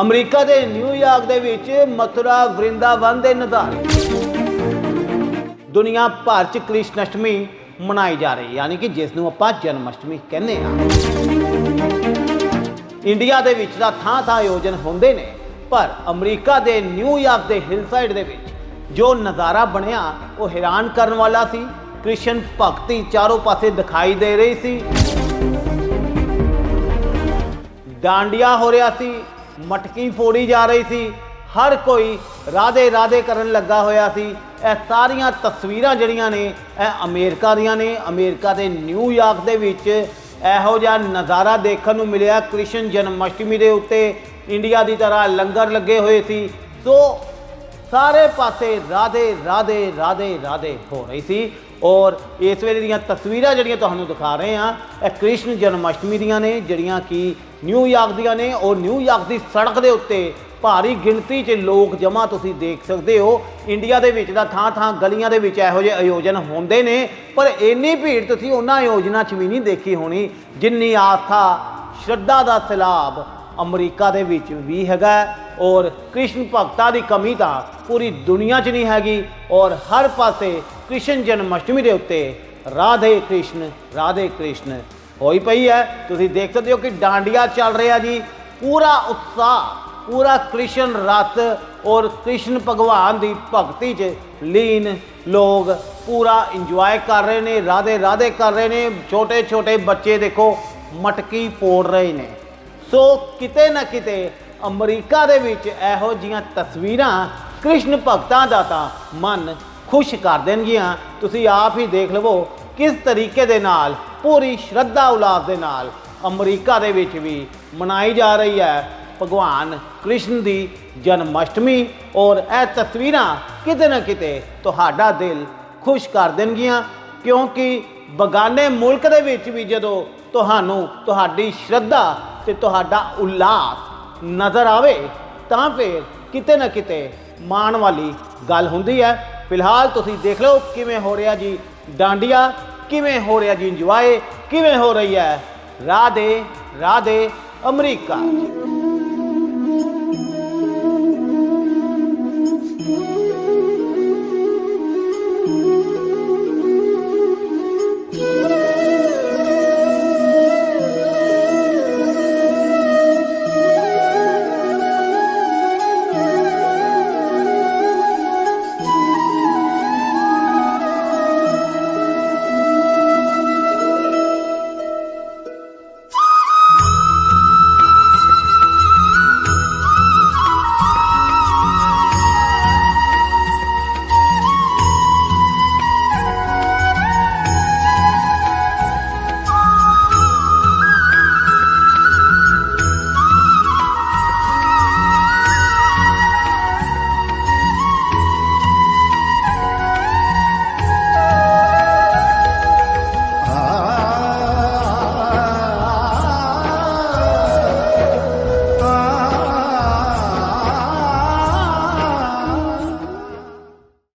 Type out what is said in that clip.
America ਦੇ New York ਦੇ ਵਿੱਚ ਮਥੁਰਾ, ਵਰਿੰਦਾਵਨ ਦੇ ਨਜ਼ਾਰੇ। ਦੁਨੀਆ ਭਰ ਚ ਕ੍ਰਿਸ਼ਨ ਅਸ਼ਟਮੀ ਮਨਾਈ ਜਾ ਰਹੀ ਹੈ, ਯਾਨੀ ਕਿ ਜਿਸ ਨੂੰ ਆਪਾਂ ਜਨਮ ਅਸ਼ਟਮੀ ਕਹਿੰਦੇ ਆ ਇੰਡੀਆ ਦੇ ਵਿੱਚ ਤਾਂ ਥਾਂ ਥਾਂ ਆਯੋਜਨ ਹੁੰਦੇ ਨੇ, ਪਰ ਅਮਰੀਕਾ ਦੇ ਨਿਊਯਾਰਕ ਦੇ ਹਿਲਸਾਈਡ ਦੇ ਵਿੱਚ ਜੋ ਨਜ਼ਾਰਾ ਬਣਿਆ, ਉਹ ਹੈਰਾਨ ਕਰਨ ਵਾਲਾ ਸੀ। ਕ੍ਰਿਸ਼ਨ ਭਗਤੀ ਚਾਰੋਂ ਪਾਸੇ ਦਿਖਾਈ ਦੇ ਰਹੀ ਸੀ। ਡਾਂਡੀਆਂ ਹੋ ਰਿਹਾ ਸੀ। ਮਟਕੀ ਫੋੜੀ ਜਾ ਰਹੀ ਸੀ। ਹਰ ਕੋਈ ਰਾਧੇ ਰਾਧੇ ਕਰਨ ਲੱਗਾ ਹੋਇਆ ਸੀ। ਇਹ ਸਾਰੀਆਂ ਤਸਵੀਰਾਂ ਜਿਹੜੀਆਂ ਨੇ, ਇਹ ਅਮਰੀਕਾ ਦੀਆਂ ਨੇ। ਅਮਰੀਕਾ ਦੇ ਨਿਊਯਾਰਕ ਦੇ ਵਿੱਚ ਇਹੋ ਜਿਹਾ ਨਜ਼ਾਰਾ ਦੇਖਣ ਨੂੰ ਮਿਲਿਆ। ਕ੍ਰਿਸ਼ਨ ਜਨਮ ਅਸ਼ਟਮੀ ਦੇ ਉੱਤੇ ਇੰਡੀਆ ਦੀ ਤਰ੍ਹਾਂ ਲੰਗਰ ਲੱਗੇ ਹੋਏ ਸੀ। ਸੋ ਸਾਰੇ ਪਾਸੇ ਰਾਧੇ ਰਾਧੇ ਰਾਧੇ ਰਾਧੇ ਹੋ ਰਹੀ ਸੀ। ਔਰ ਇਸ ਵੇਲੇ ਦੀਆਂ ਤਸਵੀਰਾਂ ਜਿਹੜੀਆਂ ਤੁਹਾਨੂੰ ਦਿਖਾ ਰਹੇ ਹਾਂ, ਇਹ ਕ੍ਰਿਸ਼ਨ ਜਨਮ ਅਸ਼ਟਮੀ ਦੀਆਂ ਨੇ, ਜਿਹੜੀਆਂ ਕਿ ਨਿਊਯਾਰਕ ਦੀਆਂ ਨੇ ਔਰ ਨਿਊਯਾਰਕ ਦੀ ਸੜਕ ਦੇ ਉੱਤੇ ਭਾਰੀ ਗਿਣਤੀ 'ਚ ਲੋਕ ਜਮ੍ਹਾਂ ਤੁਸੀਂ ਦੇਖ ਸਕਦੇ ਹੋ। ਇੰਡੀਆ ਦੇ ਵਿੱਚ ਦਾ ਥਾਂ ਥਾਂ ਗਲੀਆਂ ਦੇ ਵਿੱਚ ਇਹੋ ਜਿਹੇ ਆਯੋਜਨ ਹੁੰਦੇ ਨੇ, ਪਰ ਇੰਨੀ ਭੀੜ ਤੁਸੀਂ ਉਹਨਾਂ ਆਯੋਜਨਾਂ 'ਚ ਵੀ ਨਹੀਂ ਦੇਖੀ ਹੋਣੀ, ਜਿੰਨੀ ਆਸਥਾ ਸ਼ਰਧਾ ਦਾ ਸੈਲਾਬ ਅਮਰੀਕਾ ਦੇ ਵਿੱਚ ਵੀ ਹੈਗਾ ਔਰ ਕ੍ਰਿਸ਼ਨ ਭਗਤਾਂ ਦੀ ਕਮੀ ਤਾਂ ਪੂਰੀ ਦੁਨੀਆ 'ਚ ਨਹੀਂ ਹੈਗੀ ਔਰ ਹਰ ਪਾਸੇ ਕ੍ਰਿਸ਼ਨ ਜਨਮ ਅਸ਼ਟਮੀ ਦੇ ਉੱਤੇ ਰਾਧੇ ਕ੍ਰਿਸ਼ਨ ਰਾਧੇ ਕ੍ਰਿਸ਼ਨ। ਹੋਈ ਪਈ ਹੈ। ਤੁਸੀਂ ਦੇਖ ਸਕਦੇ ਹੋ ਕਿ ਡਾਂਡੀਆਂ ਚੱਲ ਰਿਹਾ ਜੀ। ਪੂਰਾ ਉਤਸ਼ਾਹ, ਪੂਰਾ ਕ੍ਰਿਸ਼ਨ ਰਸ ਔਰ ਕ੍ਰਿਸ਼ਨ ਭਗਵਾਨ ਦੀ ਭਗਤੀ 'ਚ ਲੀਨ ਲੋਕ ਪੂਰਾ ਇੰਜੋਏ ਕਰ ਰਹੇ ਨੇ, ਰਾਧੇ ਰਾਧੇ ਕਰ ਰਹੇ ਨੇ। ਛੋਟੇ ਛੋਟੇ ਬੱਚੇ ਦੇਖੋ, ਮਟਕੀ ਪੋੜ ਰਹੇ ਨੇ। ਸੋ ਕਿਤੇ ਨਾ ਕਿਤੇ ਅਮਰੀਕਾ ਦੇ ਵਿੱਚ ਇਹੋ ਜੀਆਂ ਤਸਵੀਰਾਂ ਕ੍ਰਿਸ਼ਨ ਭਗਤਾਂ ਦਾ ਤਾਂ ਮਨ ਖੁਸ਼ ਕਰ ਦੇਣਗੀਆਂ। ਤੁਸੀਂ ਆਪ ਹੀ ਦੇਖ ਲਵੋ ਕਿਸ ਤਰੀਕੇ ਦੇ ਨਾਲ, ਪੂਰੀ ਸ਼ਰਧਾ ਉਲਾਸ ਦੇ ਨਾਲ ਅਮਰੀਕਾ ਦੇ ਵਿੱਚ ਵੀ ਮਨਾਈ ਜਾ ਰਹੀ ਹੈ। ਭਗਵਾਨ ਕ੍ਰਿਸ਼ਨ ਦੀ ਜਨਮ ਅਸ਼ਟਮੀ ਔਰ ਇਹ ਤਸਵੀਰਾਂ ਕਿਤੇ ਨਾ ਕਿਤੇ ਤੁਹਾਡਾ ਦਿਲ ਖੁਸ਼ ਕਰ ਦੇਣਗੀਆਂ, ਕਿਉਂਕਿ ਬਗਾਨੇ ਮੁਲਕ ਦੇ ਵਿੱਚ ਵੀ ਜਦੋਂ ਤੁਹਾਨੂੰ ਤੁਹਾਡੀ ਸ਼ਰਧਾ ਤੇ ਤੁਹਾਡਾ ਉਲਾਸ ਨਜ਼ਰ ਆਵੇ, ਤਾਂ ਫਿਰ ਕਿਤੇ ਨਾ ਕਿਤੇ ਮਾਣ ਵਾਲੀ ਗੱਲ ਹੁੰਦੀ ਹੈ। ਫਿਲਹਾਲ ਤੁਸੀਂ ਦੇਖ ਲਓ ਕਿਵੇਂ ਹੋ ਰਿਹਾ ਜੀ ਡਾਂਡੀਆਂ, ਕਿਵੇਂ ਹੋ ਰਿਹਾ ਜੀ ਇੰਜੋਏ, ਕਿਵੇਂ ਹੋ ਰਹੀ ਹੈ ਰਾਧੇ ਰਾਧੇ, ਅਮਰੀਕਾ।